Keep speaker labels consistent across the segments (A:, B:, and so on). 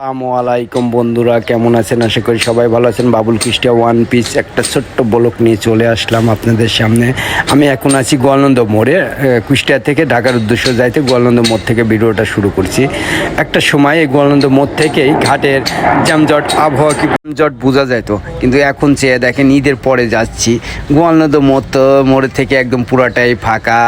A: আসসালামু আলাইকুম বন্ধুরা, কেমন আছেন? আশা করি সবাই ভালো আছেন। বাবুল খ্রিস্টিয়া ওয়ান পিস একটা ছোট্ট ব্লক নিয়ে চলে আসলাম আপনাদের সামনে। আমি এখন আছি গোয়ালন্দ মোড়ে কুষ্টিয়া থেকে ঢাকার উদ্দেশ্য যাইতে গোয়ালন্দ মোড় থেকে ভিডিওটা শুরু করছি। একটা সময় এই গোয়ালন্দ মোড় থেকেই ঘাটের জামজট আবহাওয়া কি জামজট বোঝা যেত কিন্তু এখন চেয়ে দেখেন ঈদের পরে যাচ্ছি। গোয়ালন্দ মোড় তো, মোড়ে থেকে একদম পুরাটাই ফাঁকা।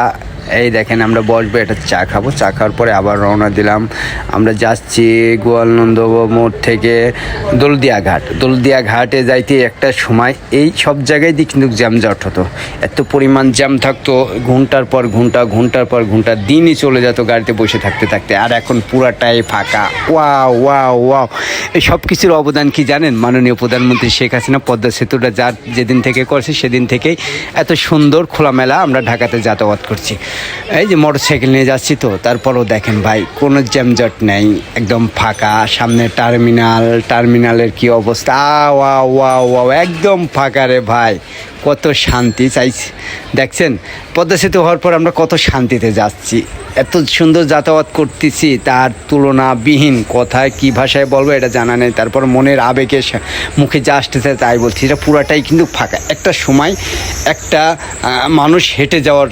A: এই দেখেন, আমরা বসবো এটা চা খাব। চা খাওয়ার পরে আবার রওনা দিলাম। আমরা যাচ্ছি গোয়ালনন্দ মোড় থেকে দলদিয়া ঘাট। দলদিয়া ঘাটে যাইতে একটা সময়, এই সব জায়গায় দিয়ে কিন্তু জ্যামজট হতো এত পরিমাণ জ্যাম থাকতো, ঘণ্টার পর ঘণ্টা, ঘণ্টার পর ঘণ্টা, দিনই চলে যেত গাড়িতে বসে থাকতে থাকতে। আর এখন পুরাটাই ফাঁকা। ওয়া ওয়া ওয়া এই সব কিছুর অবদান কি জানেন? মাননীয় প্রধানমন্ত্রী শেখ হাসিনা পদ্মা সেতুটা যার যেদিন থেকে করছে, সেদিন থেকেই এত সুন্দর খোলামেলা আমরা ঢাকাতে যাতায়াত করছি। এই যে মোটর সাইকেল নিয়ে যাচ্ছি তো, তারপরও দেখেন ভাই, কোনো জ্যামজট নেই, একদম ফাঁকা, সামনে টার্মিনাল, টার্মিনালের কি অবস্থা? ওয়া ওয়া ওয়া একদম ফাঁকা রে ভাই, কত শান্তি চাইছি। দেখছেন পদ্মা সেতু হওয়ার পর আমরা কত শান্তিতে যাচ্ছি। এত সুন্দর যাতায়াত করতেছি, তার তুলনাবিহীন কথায় কি ভাষায় বলব এটা জানা নেই। তারপর মনের আবেগে মুখে যা আসতেছে তাই বলছি, এটা পুরাটাই কিন্তু ফাঁকা। একটা সময় একটা মানুষ হেঁটে যাওয়ার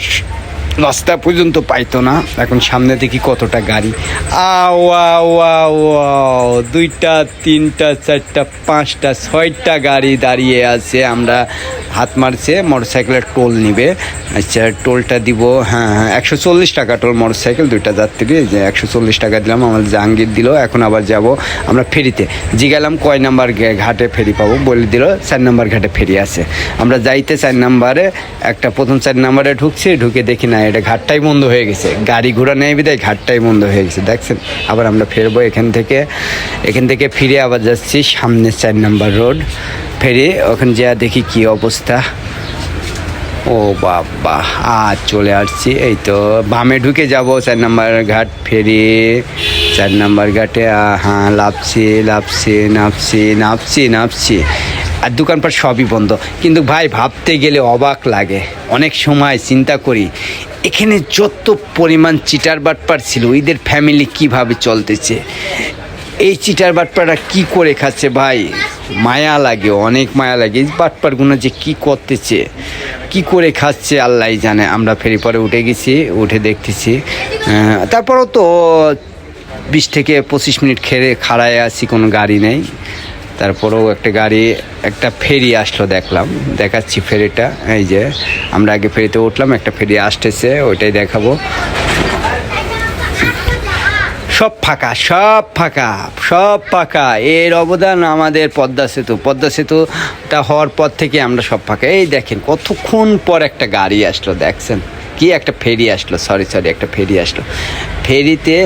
A: রাস্তা পর্যন্ত পাইতো না। এখন সামনে দেখি কতটা গাড়ি। আও আও আও দুইটা, তিনটা, চারটা, পাঁচটা, ছয়টা গাড়ি দাঁড়িয়ে আছে। আমরা হাত মারছে, মোটরসাইকেলের টোল নিবে। আচ্ছা টোলটা দিব হ্যাঁ হ্যাঁ একশো চল্লিশ টাকা টোল মোটরসাইকেল, দুইটা যাত্রী। যে একশো চল্লিশ টাকা দিলাম আমার জাহাঙ্গীর দিল, এখন আবার যাব আমরা ফেরিতে। জিগালাম কয় নাম্বার ঘাটে ফেরি পাবো বলে দিল, চার নাম্বার ঘাটে ফেরি আছে। আমরা যাইতে চার নাম্বারে, একটা প্রথম চার নাম্বারে ঢুকছি, ঢুকে দেখি না এটা ঘাটটাই বন্ধ হয়ে গেছে। গাড়ি ঘোড়া নেই বিদায়, ঘাটটাই বন্ধ হয়ে গেছে, দেখছেন? আবার আমরা ফেরবো এখান থেকে। এখান থেকে ফিরে আবার যাচ্ছি সামনে চার নাম্বার রোড। ফেরি, ওখানে যা দেখি কি অবস্থা। ও বাবা আর চলে আসছি। এই তো, বামে ঢুকে যাব চার নাম্বার ঘাট ফেরি। চার নাম্বার ঘাটে হ্যাঁ লাপছি লাপছি নাপছি নাপছি নাপছি আর দোকানপাট সবই বন্ধ। কিন্তু ভাই, ভাবতে গেলে অবাক লাগে। অনেক সময় চিন্তা করি এখানে যত পরিমাণ চিটার বাটপার ছিল ঈদের ফ্যামিলি কীভাবে চলতেছে? এই চিটার বাটপাড়া কি করে খাচ্ছে ভাই? মায়া লাগে, অনেক মায়া লাগে। এই বাটপারগুলো যে কি করতেছে? কি করে খাচ্ছে আল্লাহ জানে। আমরা ফেরি পরে উঠে গেছি, উঠে দেখতেছি। তারপরও তো বিশ থেকে পঁচিশ মিনিট খেয়ে খাড়ায় আছি, কোনো গাড়ি নেই। তারপরেও একটা গাড়ি, একটা ফেরি আসলো দেখলাম। দেখাচ্ছি ফেরিটা, এই যে। আমরা আগে ফেরিতে উঠলাম, একটা ফেরি আসতেছে, ওইটাই দেখাবো। সব ফাঁকা সব ফাঁকা সব ফাঁকা। এর অবদান আমাদের পদ্মা সেতু। পদ্মা সেতুটা হওয়ার পর থেকে আমরা সব ফাঁকা। এই দেখেন, কতক্ষণ পর একটা গাড়ি আসলো, দেখছেন? কি একটা ফেরি আসলো সরি সরি একটা ফেরি আসলো। ফেরিতে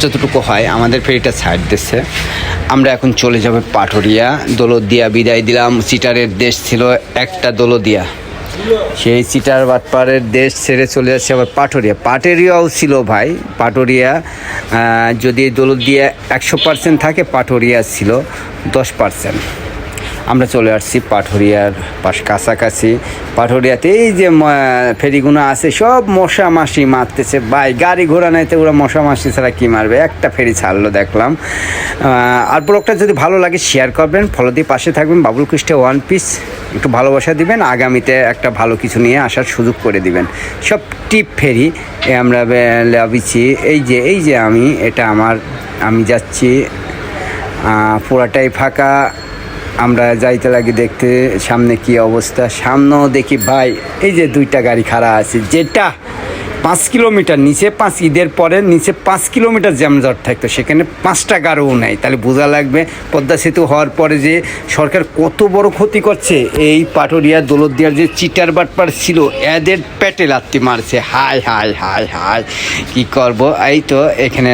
A: যতটুকু হয়, আমাদের ফেরিটা ছাড় দিচ্ছে আমরা এখন চলে যাব পাটুরিয়া দোলদিয়া বিদায় দিলাম। সিটারের দেশ ছিল একটা দোলদিয়া সেই সিটার বাটপাড়ের দেশ ছেড়ে চলে যাচ্ছে আবার পাটুরিয়া পাটুরিয়াও ছিল ভাই। পাটুরিয়া যদি দোলদিয়া একশো পার্সেন্ট থাকে পাটুরিয়া ছিল দশ পার্সেন্ট আমরা চলে আসছি পাঠরিয়ার পাশ কাছাকাছি। পাঠরিয়াতে এই যে ফেরিগুলো আছে, সব মশা মাসি মারতেছে। ভাই, গাড়ি ঘোড়া নাইতে ওরা মশা মাসি ছাড়া কী মারবে? একটা ফেরি ছাড়লো, দেখলাম। আর ব্লগটা যদি ভালো লাগে শেয়ার করবেন ফলো দিয়ে পাশে থাকবেন, বাবুল কৃষ্ণে ওয়ান পিস একটু ভালোবাসা দিবেন, আগামীতে একটা ভালো কিছু নিয়ে আসার সুযোগ করে দিবেন। সব টিপ ফেরি, এ আমরা লাভিছি। এই যে এই যে আমি, এটা আমার, আমি যাচ্ছি। পুরাটাই ফাঁকা। আমরা যাইতে লাগি দেখতে, সামনে কি অবস্থা? সামনেও দেখি ভাই, এই যে দুইটা গাড়ি খাড়া আছে, যেটা পাঁচ কিলোমিটার, নিচে পাঁচ, ঈদের পরে নিচে পাঁচ কিলোমিটার জ্যামজট থাকতো, সেখানে পাঁচটা গাড়িও নেই। তাহলে বোঝা লাগবে, পদ্মা সেতু হওয়ার পরে যে সরকার কত বড় ক্ষতি করছে, এই পাটুরিয়া দৌলতদিয়ার যে চিটার বাটপার ছিল, এদের পেটে লাত্তি মারছে হাই হাই হাই হাই কি করব? এই তো এখানে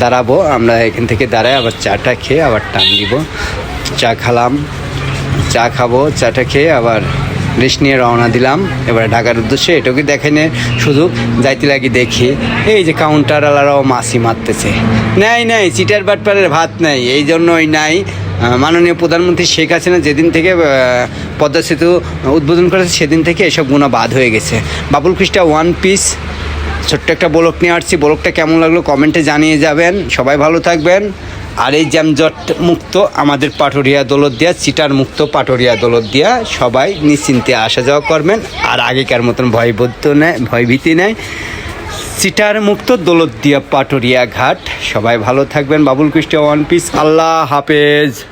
A: দাঁড়াবো, আমরা এখান থেকে দাঁড়াই আবার চাটা খেয়ে আবার টান দিব। চা খালাম। চা খাব, চাটা খেয়ে আবার রেস্ট নিয়ে রওনা দিলাম। এবার ঢাকার উদ্দেশ্যে এটাকে দেখে নিয়ে শুধু যাইতে লাগি দেখি। এই যে কাউন্টারওয়ালারাও মাসি মারতেছে। নাই নাই, চিটার বাটপারের ভাত নাই, এই জন্যই নাই। মাননীয় প্রধানমন্ত্রী শেখ হাসিনা যেদিন থেকে পদ্মা সেতু উদ্বোধন করেছে, সেদিন থেকে এসব গুণা বাদ হয়ে গেছে। বাবুল খ্রিস্টা ওয়ান পিস ছোট্ট একটা ব্লক নিয়ে আসছি। ব্লকটা কেমন লাগল কমেন্টে জানিয়ে যাবেন। সবাই ভালো থাকবেন। আর এই জ্যামজট মুক্ত আমাদের পাটরিয়া দৌলত দিয়া চিটার মুক্ত পাটরিয়া দৌলত দিয়া সবাই নিশ্চিন্তে আসা যাওয়া করবেন। আর আগেকার মতন ভয়বদ্ধ নেয় ভয়ভীতি নেয় সিটার মুক্ত দৌলত দিয়া পাটরিয়া ঘাট। সবাই ভালো থাকবেন। বাবুল কৃষ্ণ ওয়ান পিস আল্লাহ হাফেজ।